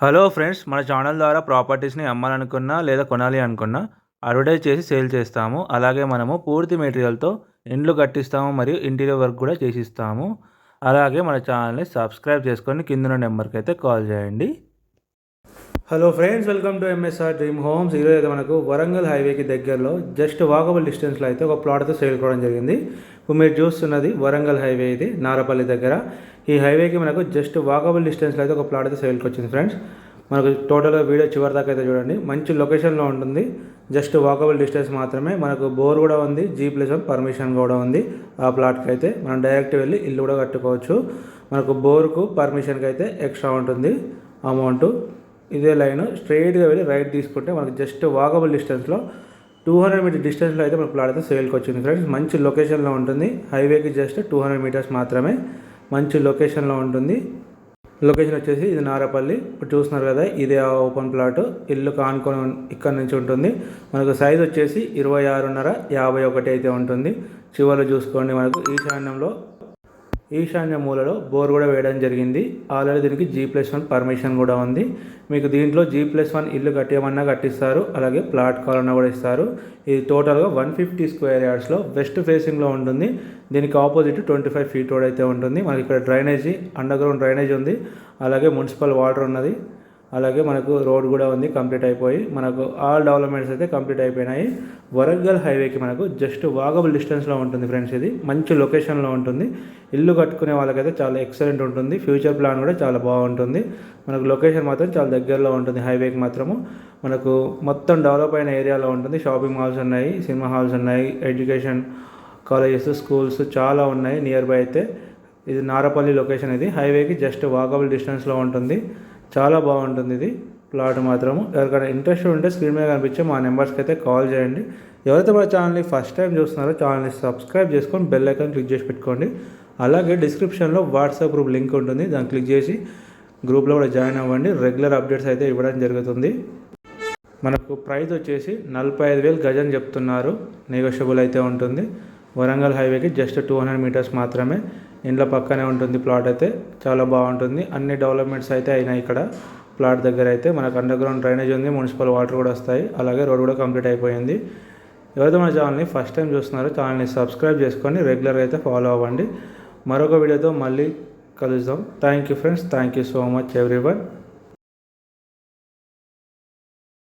Hello friends మన channel ద్వారా ప్రాపర్టీస్ని అమ్మాలనుకున్నా లేదా కొనాలి అనుకున్నా అడ్వర్టైజ్ చేసి సేల్ చేస్తాము. అలాగే మనము పూర్తి మెటీరియల్తో ఇండ్లు కట్టిస్తాము మరియు ఇంటీరియర్ వర్క్ కూడా చేసిస్తాము. అలాగే మన ఛానల్ని సబ్స్క్రైబ్ చేసుకొని కింద నెంబర్కి అయితే కాల్ చేయండి. Hello friends welcome to MSR dream homes ఈరోజు అయితే మనకు వరంగల్ హైవేకి దగ్గరలో జస్ట్ వాకబుల్ డిస్టెన్స్లో అయితే ఒక ప్లాట్ అయితే సేల్ కావడం జరిగింది. ఇప్పుడు మీరు చూస్తున్నది వరంగల్ హైవే ఇది నారపల్లి దగ్గర. ఈ హైవేకి మనకు జస్ట్ వాకబుల్ డిస్టెన్స్లో అయితే ఒక ప్లాట్ అయితే సేల్కి వచ్చింది ఫ్రెండ్స్ మనకు టోటల్గా వీడియో చివరి దాకా అయితే చూడండి. మంచి లొకేషన్లో ఉంటుంది. జస్ట్ వాకబుల్ డిస్టెన్స్ మాత్రమే. మనకు బోర్ కూడా ఉంది జీ ప్లస్ వన్ పర్మిషన్ కూడా ఉంది. ఆ ప్లాట్కి అయితే మనం డైరెక్ట్ వెళ్ళి ఇల్లు కూడా కట్టుకోవచ్చు. మనకు బోర్కు పర్మిషన్కి అయితే ఎక్స్ట్రా ఉంటుంది అమౌంట్ ఇదే లైన్ స్ట్రైట్గా వెళ్ళి రైట్ తీసుకుంటే మనకు జస్ట్ వాకబుల్ డిస్టెన్స్లో టూ హండ్రెడ్ మీటర్ డిస్టెన్స్లో అయితే మన ప్లాట్ అయితే సేల్కి వచ్చింది ఫ్రెండ్స్. మంచి లొకేషన్లో ఉంటుంది. హైవేకి జస్ట్ టూ హండ్రెడ్ మీటర్స్ మాత్రమే మంచి లొకేషన్లో ఉంటుంది. లొకేషన్ వచ్చేసి ఇది నారపల్లి. ఇప్పుడు చూస్తున్నారు కదా ఇదే ఆ ఓపెన్ ప్లాట్. ఇల్లు కానుకొని ఇక్కడ నుంచి ఉంటుంది. మనకు సైజ్ వచ్చేసి ఇరవై ఆరున్నర యాభై ఒకటి అయితే ఉంటుంది. చివరిలో చూసుకోండి మనకు ఈశాన్యంలో ఈశాన్య మూలలో బోర్ కూడా వేయడం జరిగింది. ఆల్రెడీ దీనికి జీ ప్లస్ వన్ పర్మిషన్ కూడా ఉంది. మీకు దీంట్లో జీ ప్లస్ వన్ ఇల్లు కట్టేయమన్నా కట్టిస్తారు. అలాగే ప్లాట్ కావాలన్నా కూడా ఇస్తారు. ఇది టోటల్గా వన్ ఫిఫ్టీ స్క్వేర్ యార్డ్స్లో వెస్ట్ ఫేసింగ్లో ఉంటుంది. దీనికి opposite twenty five feet road అయితే ఉంటుంది. మనకి ఇక్కడ డ్రైనేజీ అండర్ గ్రౌండ్ డ్రైనేజ్ ఉంది. అలాగే మున్సిపల్ వాటర్ ఉన్నది. అలాగే మనకు రోడ్ కూడా ఉంది కంప్లీట్ అయిపోయి మనకు ఆల్ డెవలప్మెంట్స్ అయితే కంప్లీట్ అయిపోయినాయి. వరంగల్ హైవేకి మనకు జస్ట్ వాగబుల్ డిస్టెన్స్లో ఉంటుంది ఫ్రెండ్స్ ఇది. మంచి లొకేషన్లో ఉంటుంది. ఇల్లు కట్టుకునే వాళ్ళకైతే చాలా ఎక్సలెంట్ ఉంటుంది. ఫ్యూచర్ ప్లాన్ కూడా చాలా బాగుంటుంది. మనకు లొకేషన్ మాత్రం చాలా దగ్గరలో ఉంటుంది హైవేకి మాత్రము. మనకు మొత్తం డెవలప్ అయిన ఏరియాలో ఉంటుంది. షాపింగ్ మాల్స్ ఉన్నాయి సినిమా హాల్స్ ఉన్నాయి ఎడ్యుకేషన్ కాలేజెస్ స్కూల్స్ చాలా ఉన్నాయి నియర్ బై అయితే. ఇది నారపల్లి లొకేషన్ ఇది. హైవేకి జస్ట్ వాకబుల్ డిస్టెన్స్లో ఉంటుంది. చాలా బాగుంటుంది ఇది ప్లాట్ మాత్రము. ఎవరికైనా ఇంట్రెస్ట్ ఉంటే స్క్రీన్ మీద కనిపించే మా నెంబర్స్కి అయితే కాల్ చేయండి. ఎవరైతే మా ఛానల్ని ఫస్ట్ టైం చూస్తున్నారో ఛానల్ని సబ్స్క్రైబ్ చేసుకొని బెల్ ఐకాన్ క్లిక్ చేసి పెట్టుకోండి. అలాగే డిస్క్రిప్షన్లో వాట్సాప్ గ్రూప్ లింక్ ఉంటుంది. దాన్ని క్లిక్ చేసి గ్రూప్లో కూడా జాయిన్ అవ్వండి. రెగ్యులర్ అప్డేట్స్ అయితే ఇవ్వడం జరుగుతుంది. మనకు ప్రైస్ వచ్చేసి నలభై ఐదు వేలు గజం చెప్తున్నారు. నెగోషియబుల్ అయితే ఉంటుంది. వరంగల్ హైవేకి జస్ట్ టూ హండ్రెడ్ మీటర్స్ మాత్రమే. ఇండ్ల పక్కనే ఉంటుంది ప్లాట్ అయితే చాలా బాగుంటుంది. అన్ని డెవలప్మెంట్స్ అయితే అయినాయి ఇక్కడ. ప్లాట్ దగ్గర అయితే మనకు అండర్ గ్రౌండ్ డ్రైనేజ్ ఉంది మున్సిపల్ వాటర్ కూడా వస్తాయి. అలాగే రోడ్ కూడా కంప్లీట్ అయిపోయింది. ఎవరైతే మన ఛానల్ని ఫస్ట్ టైం చూస్తున్నారో ఛానల్ని సబ్స్క్రైబ్ చేసుకొని రెగ్యులర్గా అయితే ఫాలో అవ్వండి. మరొక వీడియోతో మళ్ళీ కలుద్దాం. Thank you friends thank you so much everyone